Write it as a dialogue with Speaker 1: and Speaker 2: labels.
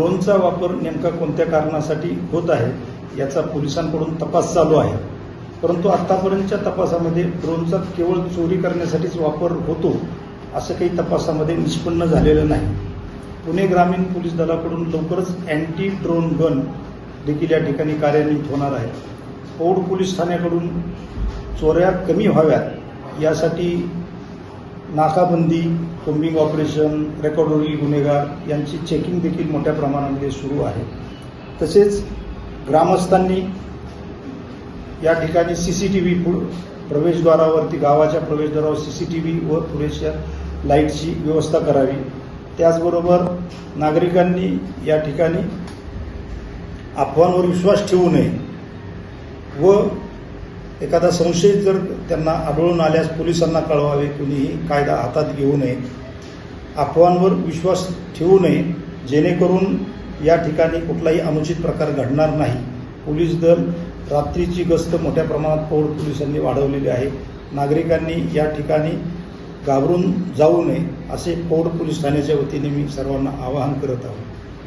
Speaker 1: ड्रोनचा वापर नेमका कोणत्या कारणासाठी होत आहे याचा पोलिसांकडून तपास चालू आहे. परंतु आतापर्यंतच्या तपासामध्ये ड्रोनचा केवळ चोरी करण्यासाठीच वापर होतो असं काही तपासामध्ये निष्पन्न झालेलं नाही. पुणे ग्रामीण पोलीस दलाकडून लवकरच अँटी ड्रोन गन देखील या ठिकाणी कार्यान्वित होणार आहे. पौड पोलीस ठाण्याकडून चोऱ्या कमी व्हाव्यात यासाठी नाकाबंदी कोम्बिंग ऑपरेशन रेकॉर्डोरी गुन्हेगार यांची चेकिंग देखील मोठ्या प्रमाणामध्ये सुरू आहे. तसेच ग्रामस्थांनी या ठिकाणी सी सी टी व्ही प्रवेशद्वारावरती गावाच्या प्रवेशद्वारावर सी सी टी व्ही व पुरेशा लाईटची व्यवस्था करावी. त्याचबरोबर नागरिकांनी या ठिकाणी अफवांवर विश्वास ठेवू नये व एखादा संशयित जर त्यांना आढळून आल्यास पोलिसांना कळवावे कुणीही कायदा हातात घेऊ नये. अफवांवर विश्वास ठेवू नये जेणेकरून या ठिकाणी कुठलाही अनुचित प्रकार घडणार नाही. पोलीस दल रात्रीची गस्त मोठ्या प्रमाणात पौड पोलिसांनी वाढवलेली आहे. नागरिकांनी या ठिकाणी घाबरून जाऊ नये असे पौड पोलीस ठाण्याच्या वतीने मी सर्वांना आवाहन करत आहोत.